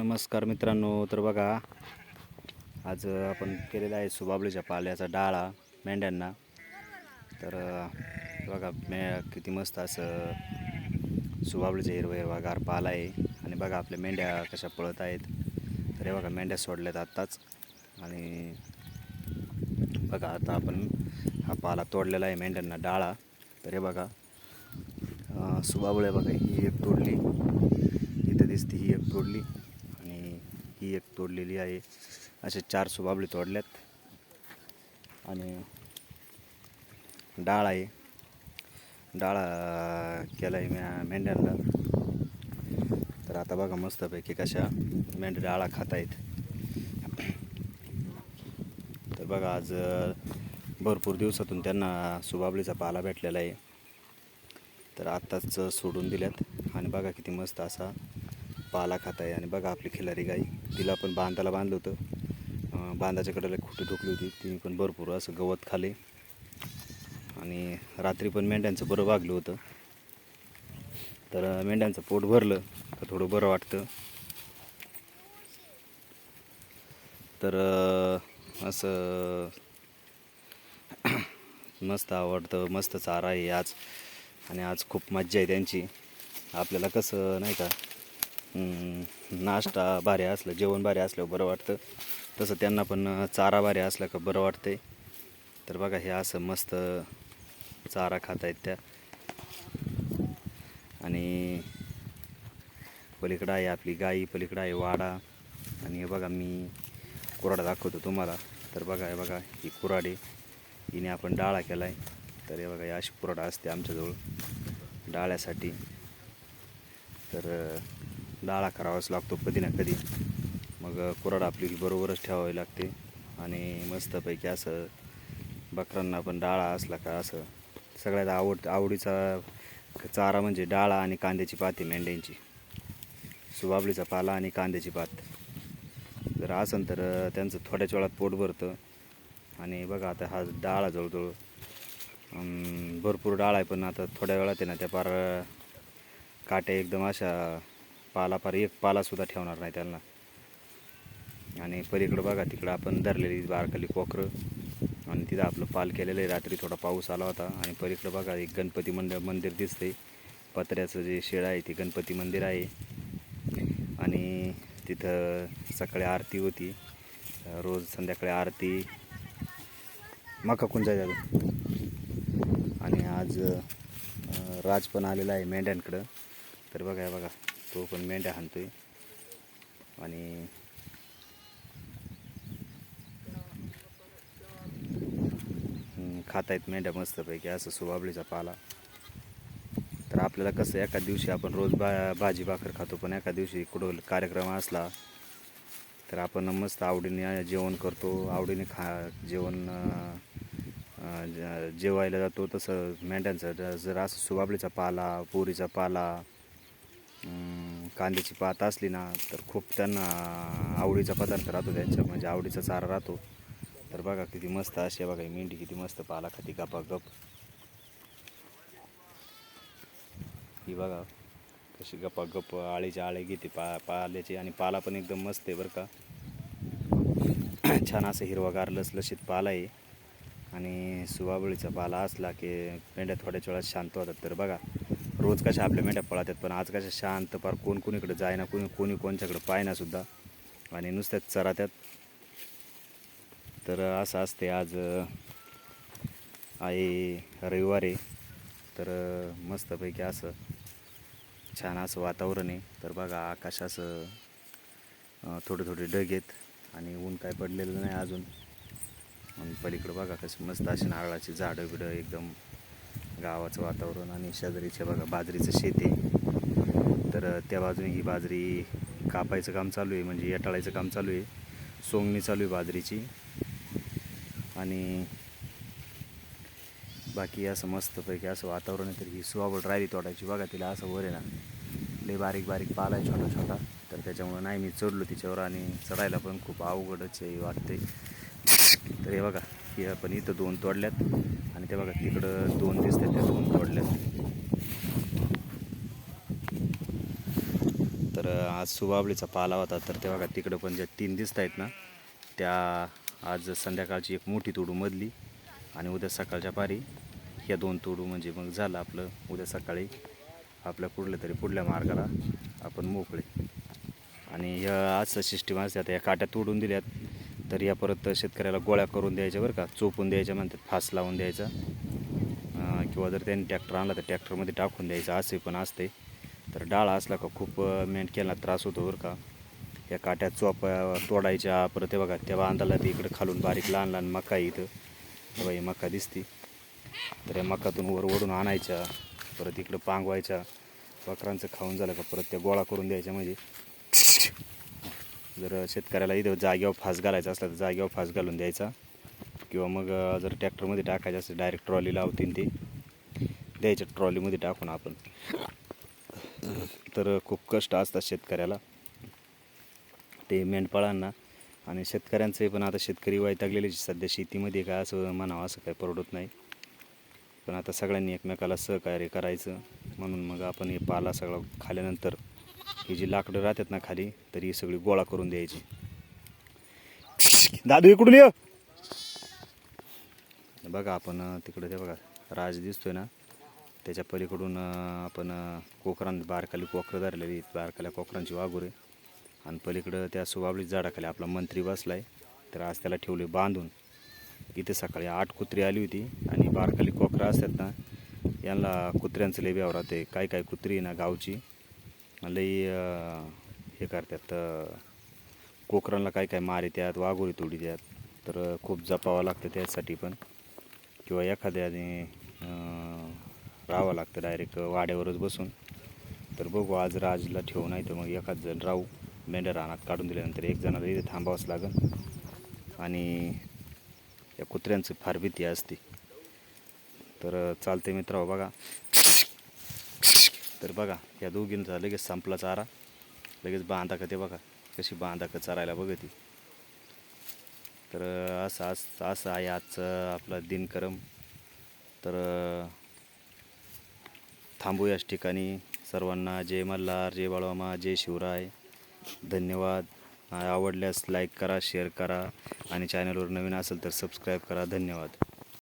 नमस्कार मित्रांनो तर बघा आज आपण केलेला आहे सुबाबळीच्या पाल्याचा डाळा मेंढ्यांना. तर बघा मे किती मस्त असं सुबाबळीचं हिरवं हिरवागार पाला आहे. आणि बघा आपल्या मेंढ्या कशा पळत आहेत. तर हे बघा मेंढ्या सोडल्यात आत्ताच. आणि बघा आता आपण हा पाला तोडलेला आहे मेंढ्यांना डाळा. तर हे बघा सुबाबळे बघा ही एक तोडली. इथं दिसते ही एक तोडली. ही एक तोडलेली आहे. असे चार सुबाबळे तोडल्यात. आणि डाळ आहे. डाळ केला आहे म्या मेंढ्यांना तर आता बघा मस्तपैकी कशा मेंढ्या डाळा खात आहेत तर बघा आज भरपूर दिवसातून त्यांना सुबाबळीचा पाला भेटलेला आहे. तर आत्ताच सोडून दिल्यात. आणि बघा किती मस्त असा पाला खात आहे आणि बघा आपली खिलारी गाई. तिला पण बांधाला बांधलं होतं. बांधाच्या कडेला खुटी ठोकली होती. ती पण भरपूर असं गवत खाले. आणि रात्री पण मेंढ्यांचं बरं वागलं होतं. तर मेंढ्यांचं पोट भरलं तर थोडं बरं वाटतं. तर असं मस्त आवडतं मस्त चारा आहे आज. आणि आज खूप मज्जा आहे त्यांची. आपल्याला कसं नाही का? नाश्ता भारी असलं जेवण भारी असल्यावर बरं वाटतं. तसं त्यांना पण चारा भारी असला का बरं वाटतंय. तर बघा हे असं मस्त चारा खात आहेत त्या. आणि पलीकडं आहे आपली गाई पलीकडं आहे वाडा. आणि हे बघा मी कुराडा दाखवतो तुम्हाला. तर बघा हे बघा ही कुराडे हिने आपण डाळा केला आहे तर हे बघा ही अशी कुराडा असते आमच्याजवळ डाळ्यासाठी. तर डाळा करावाच लागतो कधी ना कधी. मग कुराड आपली बरोबरच ठेवावी लागते. आणि मस्तपैकी असं बकरांना पण डाळा असला का असं सगळ्यात आवड आवडीचा चारा म्हणजे डाळा आणि कांद्याची पाती मेंढ्यांची. सुबाबळीचा पाला आणि कांद्याची पात. जर असन तर त्यांचं थोड्याच वेळात पोट भरतं. आणि बघा आता हा डाळ जवळजवळ भरपूर डाळ आहे. पण आता थोड्या वेळात आहे ना त्या पार काट्या एकदम अशा पालापार एक पालासुद्धा ठेवणार नाही त्यांना. आणि पलीकडं बघा तिकडं आपण धरलेली बारकाली कोकरं. आणि तिथं आपलं पाल केलेलं आहे. रात्री थोडा पाऊस आला होता. आणि पलीकडं बघा एक गणपती मंदिर मंदिर दिसतंय. पत्र्याचं जे शेळ आहे ते गणपती मंदिर आहे. आणि तिथं सकाळी आरती होती. रोज संध्याकाळी आरती. मका कुंजा झालं आणि आज राज पण आलेला आहे मेंढ्यांकडं. तर बघा बघा. तो पण मेंढ्या हाणतोय. आणि हम्म, खात आहेत मेंढ्या मस्तपैकी असं सुबाबळीचा पाला. तर आपल्याला कसं एका दिवशी आपण रोज बा भाजी भाकर खातो पण एका दिवशी कुठं कार्यक्रम असला तर आपण मस्त आवडीने जेवण करतो. आवडीने खा जेवण जेवायला जातो. तसं मेंढ्यांचं जर असं सुबाबळीचा पाला पोरीचा पाला कांद्याची पात असली ना तर खूप त्यांना आवडीचा पदार्थ राहतो त्यांच्या म्हणजे आवडीचा चारा राहतो. तर बघा किती मस्त अशी बघा मेंढी किती मस्त पाला खाती गपा गप ही बघा कशी गप्पा गप आळीचे आळे घेते पा पाल्याची. आणि पाला पण एकदम मस्त आहे बरं का. छान असं हिरवागार लसलशीत पाला आहे. आणि सुवाबळीचा पाला असला की मेंढ्या थोड्याच वेळात शांत होतात. तर बघा रोज कशा आपल्या मेंढ्या पळतात पण आज कशा शांत पार कोण कोणीकडे जायना कोणी कोणी कोणच्याकडे पायना सुद्धा. आणि नुसत्याच चरात्यात. तर असं असते आज आई आहे तर मस्तपैकी असं छान असं वातावरण आहे. तर बघा आकाश असं थोडे थोडे ढग आहेत आणि ऊन काय पडलेलं नाही अजून. आणि पलीकडं बघा कसं मस्त अशी नारळाची झाडं बिडं एकदम गावाचं वातावरण आणि शेजारीचे बघा बाजरीचं शेत आहे. तर त्या बाजूने ही बाजरी कापायचं काम चालू आहे म्हणजे येटाळायचं काम चालू आहे. सोंगणी चालू आहे बाजरीची. आणि बाकी असं मस्तपैकी असं वातावरण आहे तर ही सुवाबळ राहिली तोडायची. बघा तिला असं वर आहे ना लई बारीक बारीक पाला आहे छोटा छोटा. तर त्याच्यामुळं नाही मी चढलो तिच्यावर आणि चढायला पण खूप अवघडच आहे वाटते तर हे बघा हे पण इथं दोन तोडल्यात. आणि ते बघा तिकडं दोन दिसतात त्या दोन तोडल्यात. तर आज सुबाबळीचा पाला होता. तर ते बघा तिकडं पण ज्या तीन दिसत आहेत ना त्या आज संध्याकाळची एक मोठी तोडू मधली आणि उद्या सकाळच्या पारी. ह्या दोन तोडू म्हणजे मग झालं आपलं उद्या सकाळी आपल्या कुठल्या तरी पुढल्या मार्गाला आपण मोकळे. आणि ह्या आजचं सिस्टीम असते आता या काट्या तोडून दिल्यात. तर या परत शेतकऱ्याला गोळ्या करून द्यायच्या बरं का चोपून द्यायच्या म्हणतात फास लावून द्यायचा. किंवा जर त्यांनी ट्रॅक्टर आणला तर ट्रॅक्टरमध्ये टाकून द्यायचं असे पण असते. तर डाळा असला का खूप मेंढक्याला त्रास होतो बरं का. या काट्या चोपा तोडायच्या परत ते बघा त्या बांधाला ते इकडे खालून बारीक लहान लहान मका इथं. हे बघा ही मका दिसती. तर या मकातून वर ओढून आणायच्या परत इकडं पांगवायच्या. बकरांचं खाऊन झालं का परत त्या गोळा करून द्यायच्या म्हणजे. जर शेतकऱ्याला इथं जागेवर फास घालायचा असला तर जागेवर फास घालून द्यायचा. किंवा मग जर ट्रॅक्टरमध्ये टाकायचं असेल डायरेक्ट ट्रॉली लावतील ते. द्यायच्या ट्रॉलीमध्ये टाकून आपण. तर खूप कष्ट असतात शेतकऱ्याला. ते मेंढपाळांना आणि शेतकऱ्यांचे पण आता शेतकरी वैतागलेले सध्या शेतीमध्ये काय असं म्हणावं असं काही परवडत नाही. पण आता सगळ्यांनी एकमेकाला सहकार्य करायचं. म्हणून मग आपण हे पाला सगळा खाल्यानंतर ही जी लाकडं राहतात ना खाली तर ही सगळी गोळा करून द्यायची. दादू इकडून ये. बघा आपण तिकडं तिकडे ते बघा राज दिसतोय ना त्याच्या पलीकडून आपण कोकरां बारकाली कोकरं धरलेली बारकाल्या कोकरांची वाघुरे आणि पलीकडं त्या सुबाबळी झाडाखाली आपला मंत्री बसला आहे तर आज त्याला ठेवले बांधून. इथे सकाळी आठ कुत्री आली होती. आणि बारकाली कोकरं असतात ना यांना कुत्र्यांचं लय व्यवहार राहते काय काय कुत्री आहे ना गावची. लई हे करतात कोकरांना काय काय मारी त्यात वाघोरी तोडी त्यात तर खूप जपावं लागतं त्यासाठी पण. किंवा एखाद्याने राहावं लागतं डायरेक्ट वाड्यावरच बसून. तर बघू आज राजला ठेवू नाही तर मग एखाद जण राहू. मेंढ्या रानात काढून दिल्यानंतर एक जणाला इथे थांबावंच लागेल आणि या कुत्र्यांची फार भीती असते. तर चालते मित्र बघा. तर बघा या दोघींचा लगेच संपला चारा. लगेच बांधा ते बघा कशी बांधा का चारायला बघती. तर असं असं असं आहे आजचं आपला दिनक्रम. तर थांबू याच ठिकाणी. सर्वांना जय मल्हार जय बाळवामा जय शिवराय. धन्यवाद. आवडल्यास लाईक करा शेअर करा. आणि चॅनलवर नवीन असेल तर सबस्क्राईब करा. धन्यवाद.